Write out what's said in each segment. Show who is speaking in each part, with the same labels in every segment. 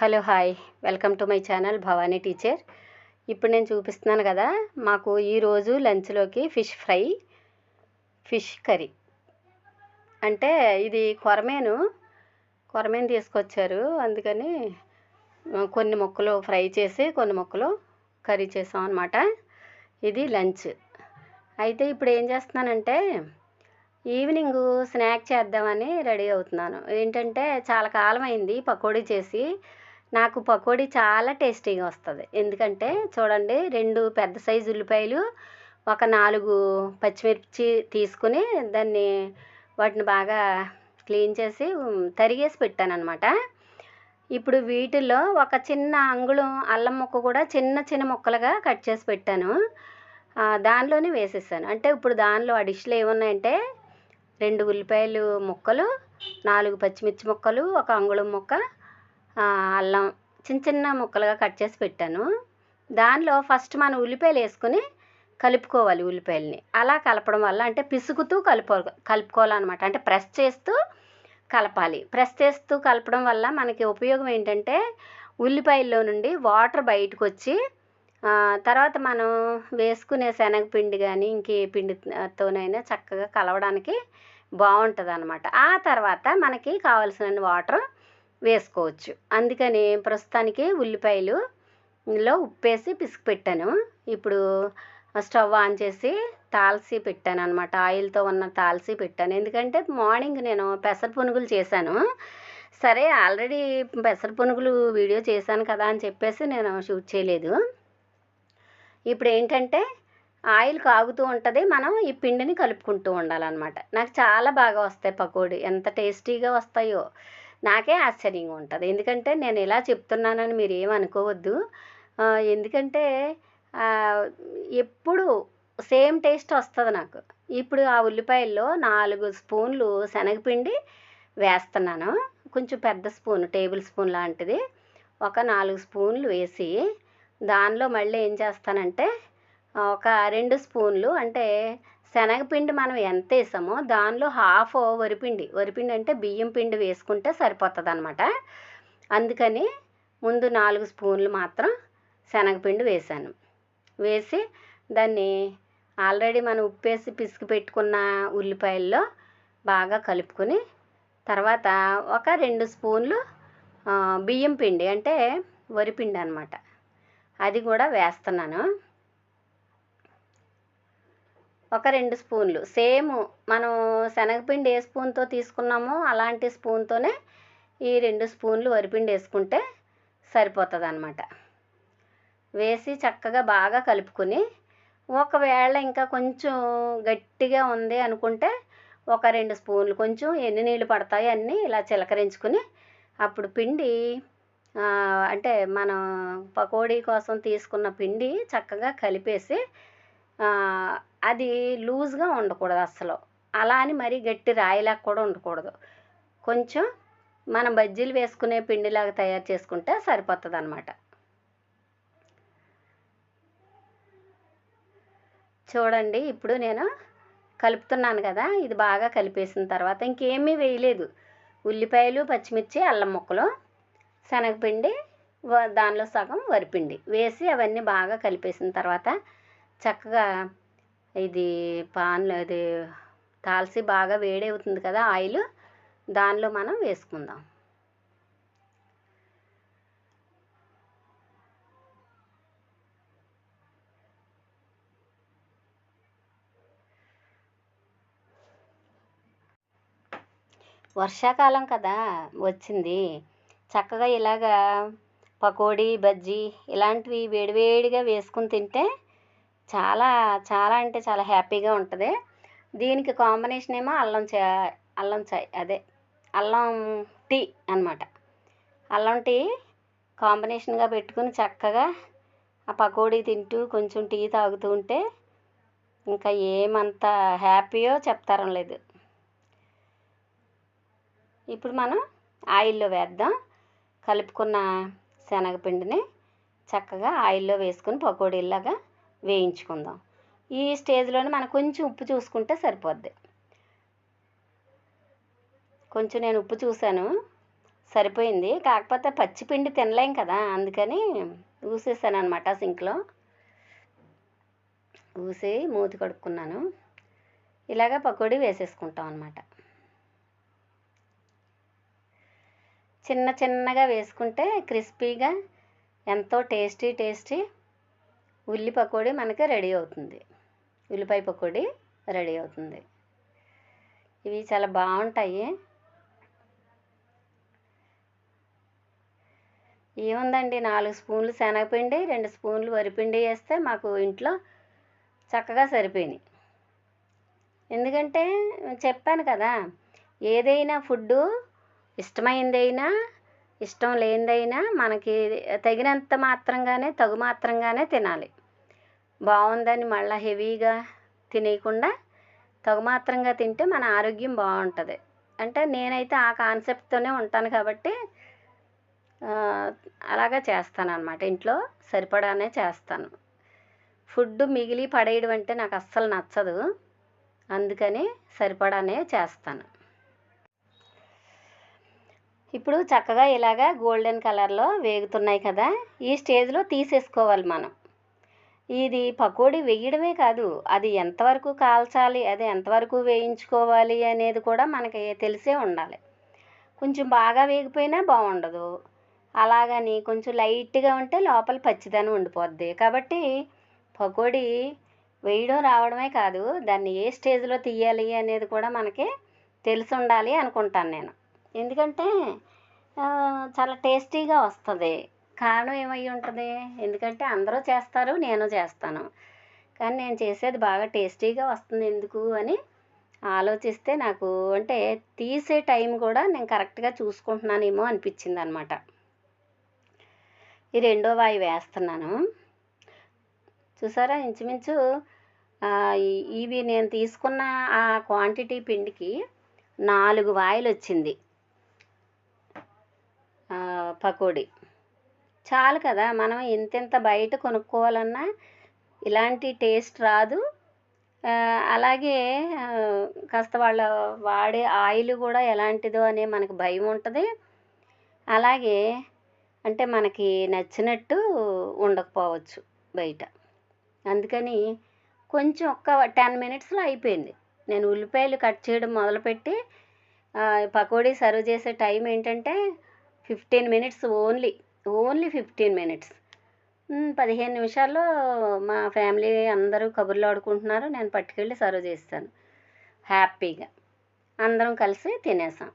Speaker 1: Hello hi welcome to my channel Bhavani teacher. ఇప్పుడు నేను చూపిస్తున్నాను కదా మాకు ఈరోజు లంచ్లోకి ఫిష్ ఫ్రై ఫిష్ కర్రీ. అంటే ఇది కొరమేను కొరమేను తీసుకొచ్చారు. అందుకని కొన్ని ముక్కలు ఫ్రై చేసి కొన్ని ముక్కలు కర్రీ చేసాం అనమాట ఇది లంచ్. అయితే ఇప్పుడు ఏం చేస్తున్నానంటే ఈవినింగ్ స్నాక్ చేద్దామని రెడీ అవుతున్నాను. ఏంటంటే చాలా కాలం అయింది పకోడీ చేసి నాకు పకోడీ చాలా టేస్టీగా వస్తుంది. ఎందుకంటే చూడండి రెండు పెద్ద సైజు ఉల్లిపాయలు ఒక నాలుగు పచ్చిమిర్చి తీసుకుని దాన్ని వాటిని బాగా క్లీన్ చేసి తరిగేసి పెట్టాను అనమాట ఇప్పుడు వీటిల్లో ఒక చిన్న అంగుళం అల్లం ముక్క కూడా చిన్న చిన్న ముక్కలుగా కట్ చేసి పెట్టాను. దానిలోనే వేసేసాను. అంటే ఇప్పుడు దానిలో ఆ డిష్లు ఏమున్నాయంటే రెండు ఉల్లిపాయలు ముక్కలు నాలుగు పచ్చిమిర్చి ముక్కలు ఒక అంగుళం ముక్క అల్లం చిన్న చిన్న ముక్కలుగా కట్ చేసి పెట్టాను. దానిలో ఫస్ట్ మనం ఉల్లిపాయలు వేసుకుని కలుపుకోవాలి ఉల్లిపాయలని. అలా కలపడం వల్ల అంటే పిసుకుతూ కలుపు కలుపుకోవాలన్నమాట. అంటే ప్రెస్ చేస్తూ కలపాలి. ప్రెస్ చేస్తూ కలపడం వల్ల మనకి ఉపయోగం ఏంటంటే ఉల్లిపాయల్లో నుండి వాటర్ బయటకు వచ్చి తర్వాత మనం వేసుకునే శనగపిండి కానీ ఇంకే పిండితోనైనా చక్కగా కలవడానికి బాగుంటుంది అనమాట ఆ తర్వాత మనకి కావలసిన వాటర్ వేసుకోవచ్చు. అందుకని ప్రస్తుతానికి ఉల్లిపాయలు లో ఉప్పేసి పిసికి పెట్టాను. ఇప్పుడు స్టవ్ ఆన్ చేసి తాల్సి పెట్టాను అనమాట ఆయిల్తో ఉన్న తాల్సి పెట్టాను. ఎందుకంటే మార్నింగ్ నేను పెసర పునుగులు చేశాను. సరే ఆల్రెడీ పెసర పునుగులు వీడియో చేశాను కదా అని చెప్పేసి నేను షూట్ చేయలేదు. ఇప్పుడు ఏంటంటే ఆయిల్ కాగుతూ ఉంటుంది. మనం ఈ పిండిని కలుపుకుంటూ ఉండాలన్నమాట. నాకు చాలా బాగా వస్తాయి పకోడీ. ఎంత టేస్టీగా వస్తాయో. నాకే ఆశ్చర్యంగా ఉంటుంది ఎందుకంటే నేను ఇలా చెప్తున్నానని మీరు ఏమనుకోవద్దు ఎందుకంటే ఎప్పుడు సేమ్ టేస్ట్ వస్తుంది నాకు. ఇప్పుడు ఆ ఉల్లిపాయల్లో నాలుగు స్పూన్లు శనగపిండి వేస్తున్నాను. కొంచెం పెద్ద స్పూన్ టేబుల్ స్పూన్ లాంటిది. ఒక నాలుగు స్పూన్లు వేసి దానిలో మళ్ళీ ఏం చేస్తానంటే ఒక రెండు స్పూన్లు అంటే శనగపిండి మనం ఎంత వేసామో దానిలో హాఫ్ వరిపిండి వరిపిండి అంటే బియ్యం పిండి వేసుకుంటే సరిపోతుంది అనమాట అందుకని ముందు నాలుగు స్పూన్లు మాత్రం శనగపిండి వేసాను. వేసి దాన్ని ఆల్రెడీ మనం ఉప్పేసి పిసికి పెట్టుకున్న ఉల్లిపాయల్లో బాగా కలుపుకొని తర్వాత ఒక రెండు స్పూన్లు బియ్యం పిండి అంటే వరిపిండి అనమాట అది కూడా వేస్తున్నాను. ఒక రెండు స్పూన్లు. సేమ్ మనం శనగపిండి ఏ స్పూన్తో తీసుకున్నామో అలాంటి స్పూన్తోనే ఈ రెండు స్పూన్లు వరిపిండి వేసుకుంటే సరిపోతుంది అనమాట వేసి చక్కగా బాగా కలుపుకొని ఒకవేళ ఇంకా కొంచెం గట్టిగా ఉంది అనుకుంటే ఒక రెండు స్పూన్లు కొంచెం ఎన్ని నీళ్ళు పడతాయి అన్నీ ఇలా చిలకరించుకుని అప్పుడు పిండి అంటే మనం పకోడీ కోసం తీసుకున్న పిండి చక్కగా కలిపేసి అది లూజ్గా ఉండకూడదు అస్సలు. అలా అని మరీ గట్టి రాయిలాగా కూడా ఉండకూడదు. కొంచెం మనం బజ్జీలు వేసుకునే పిండిలాగా తయారు చేసుకుంటే సరిపోతుంది అనమాట చూడండి ఇప్పుడు నేను కలుపుతున్నాను కదా ఇది బాగా కలిపేసిన తర్వాత ఇంకేమీ వేయలేదు. ఉల్లిపాయలు పచ్చిమిర్చి అల్లం ముక్కలు శనగపిండి దానిలో సగం వరిపిండి వేసి అవన్నీ బాగా కలిపేసిన తర్వాత చక్కగా ఇది పాన్లో అది తాల్సి బాగా వేడి అవుతుంది కదా ఆయిల్ దానిలో మనం వేసుకుందాం. వర్షాకాలం కదా వచ్చింది. చక్కగా ఇలాగా పకోడీ బజ్జీ ఇలాంటివి వేడివేడిగా వేసుకుని తింటే చాలా చాలా అంటే చాలా హ్యాపీగా ఉంటుంది. దీనికి కాంబినేషన్ ఏమో అల్లం చా అల్లం చాయ్ అదే అల్లం టీ అన్నమాట. అల్లం టీ కాంబినేషన్గా పెట్టుకుని చక్కగా ఆ పకోడీ తింటూ కొంచెం టీ తాగుతూ ఉంటే ఇంకా ఏమంత హ్యాపీయో చెప్తారం లేదు. ఇప్పుడు మనం ఆయిల్లో వేద్దాం. కలుపుకున్న శనగపిండిని చక్కగా ఆయిల్లో వేసుకుని పకోడీలాగా వేయించుకుందాం. ఈ స్టేజ్లోనే మనం కొంచెం ఉప్పు చూసుకుంటే సరిపోద్ది. కొంచెం నేను ఉప్పు చూశాను సరిపోయింది. కాకపోతే పచ్చిపిండి తినలేం కదా అందుకని ఊసేసాను అనమాట సింక్లో. ఊసి మూతి కడుక్కున్నాను. ఇలాగ పకోడీ వేసేసుకుంటాం అనమాట చిన్న చిన్నగా వేసుకుంటే క్రిస్పీగా ఎంతో టేస్టీ టేస్టీ ఉల్లి పకోడీ మనకి రెడీ అవుతుంది. ఉల్లిపాయ పకోడీ రెడీ అవుతుంది. ఇవి చాలా బాగుంటాయి. ఏముందండి? నాలుగు స్పూన్లు శనగపిండి రెండు స్పూన్లు వరిపిండి వేస్తే మాకు ఇంట్లో చక్కగా సరిపోయినాయి. ఎందుకంటే చెప్పాను కదా ఏదైనా ఫుడ్డు ఇష్టమైందైనా ఇష్టం లేనిదైనా మనకి తగినంత మాత్రంగానే తగు మాత్రంగానే తినాలి. బాగుందని మళ్ళీ హెవీగా తినేయకుండా తగుమాత్రంగా తింటే మన ఆరోగ్యం బాగుంటుంది. అంటే నేనైతే ఆ కాన్సెప్ట్తోనే ఉంటాను కాబట్టి అలాగా చేస్తాను అనమాట ఇంట్లో సరిపడానే చేస్తాను. ఫుడ్ మిగిలి పడేయడం అంటే నాకు అస్సలు నచ్చదు. అందుకని సరిపడానే చేస్తాను. ఇప్పుడు చక్కగా ఇలాగా గోల్డెన్ కలర్లో వేగుతున్నాయి కదా ఈ స్టేజ్లో తీసేసుకోవాలి మనం. ఇది పకోడీ వేయడమే కాదు అది ఎంతవరకు కాల్చాలి అది ఎంతవరకు వేయించుకోవాలి అనేది కూడా మనకి తెలిసే ఉండాలి. కొంచెం బాగా వేగిపోయినా బాగుండదు. అలాగని కొంచెం లైట్గా ఉంటే లోపల పచ్చిదనం ఉండిపోద్ది. కాబట్టి పకోడీ వేయడం రావడమే కాదు దాన్ని ఏ స్టేజ్లో తీయాలి అనేది కూడా మనకి తెలిసి ఉండాలి అనుకుంటాను నేను. ఎందుకంటే చాలా టేస్టీగా వస్తుంది. కారణం ఏమై ఉంటుంది? ఎందుకంటే అందరూ చేస్తారు నేను చేస్తాను. కానీ నేను చేసేది బాగా టేస్టీగా వస్తుంది ఎందుకు అని ఆలోచిస్తే నాకు అంటే తీసే టైం కూడా నేను కరెక్ట్గా చూసుకుంటున్నానేమో అనిపించింది అనమాట ఈ రెండో వాయి వేస్తున్నాను. చూసారా ఇంచుమించు ఇవి నేను తీసుకున్న ఆ క్వాంటిటీ పిండికి నాలుగు వాయిలు వచ్చింది పకోడీ. చాలు కదా. మనం ఇంతింత బయట కొనుక్కోవాలన్నా ఇలాంటి టేస్ట్ రాదు. అలాగే కాస్త వాళ్ళ వాడే ఆయిల్ కూడా ఎలాంటిదో అనే మనకు భయం ఉంటుంది. అలాగే అంటే మనకి నచ్చినట్టు ఉండకపోవచ్చు బయట. అందుకని కొంచెం ఒక్క టెన్ మినిట్స్లో అయిపోయింది. నేను ఉల్లిపాయలు కట్ చేయడం మొదలుపెట్టి పకోడీ సర్వ్ చేసే టైం ఏంటంటే fifteen minutes only. Only fifteen minutes. పదిహేను నిమిషాల్లో మా ఫ్యామిలీ అందరూ కబుర్లు ఆడుకుంటున్నారు. నేను పట్టుకెళ్ళి సర్వ్ చేస్తాను. హ్యాపీగా. అందరం కలిసి తినేసాం.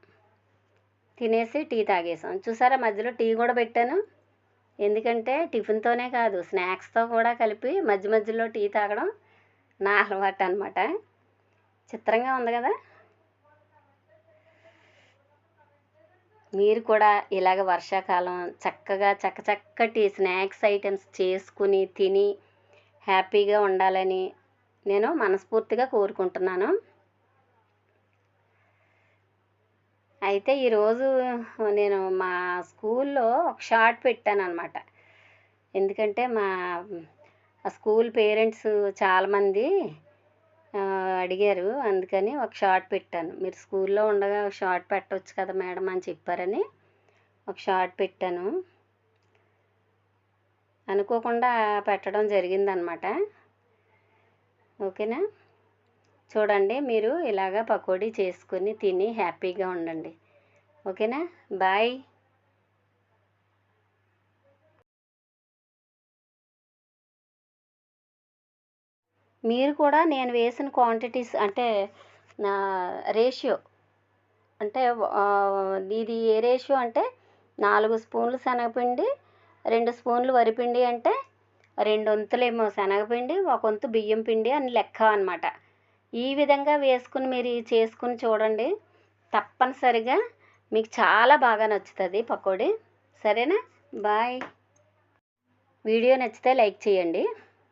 Speaker 1: తినేసి టీ తాగేసాం. చూసారా మధ్యలో టీ కూడా పెట్టాను. ఎందుకంటే టిఫిన్తోనే కాదు స్నాక్స్తో కూడా కలిపి మధ్య మధ్యలో టీ తాగడం నా అలవాటు అనమాట చిత్రంగా ఉంది కదా? మీరు కూడా ఇలాగ వర్షాకాలం చక్కగా చక్క చక్కటి స్నాక్స్ ఐటమ్స్ చేసుకుని తిని హ్యాపీగా ఉండాలని నేను మనస్ఫూర్తిగా కోరుకుంటున్నాను. అయితే ఈరోజు నేను మా స్కూల్లో ఒక షార్ట్ పెట్టాను అనమాట ఎందుకంటే మా స్కూల్ పేరెంట్స్ చాలామంది అడిగారు. అందుకని ఒక షార్ట్ పెట్టాను. మీరు స్కూల్లో ఉండగా ఒక షార్ట్ పెట్టవచ్చు కదా మేడం అని చెప్పారని ఒక షార్ట్ పెట్టాను. అనుకోకుండా పెట్టడం జరిగిందనమాట. ఓకేనా? చూడండి మీరు ఇలాగా పకోడీ చేసుకుని తిని హ్యాపీగా ఉండండి. ఓకేనా? బాయ్. మీరు కూడా నేను వేసిన క్వాంటిటీస్ అంటే నా రేషియో అంటే ఇది ఏ రేషియో అంటే నాలుగు స్పూన్లు శనగపిండి రెండు స్పూన్లు వరిపిండి అంటే రెండు వంతులేమో శనగపిండి ఒక వంతు బియ్యం పిండి అని లెక్క అనమాట ఈ విధంగా వేసుకుని మీరు చేసుకుని చూడండి. తప్పనిసరిగా మీకు చాలా బాగా నచ్చుతుంది పకోడీ. సరేనా? బాయ్. వీడియో నచ్చితే లైక్ చేయండి.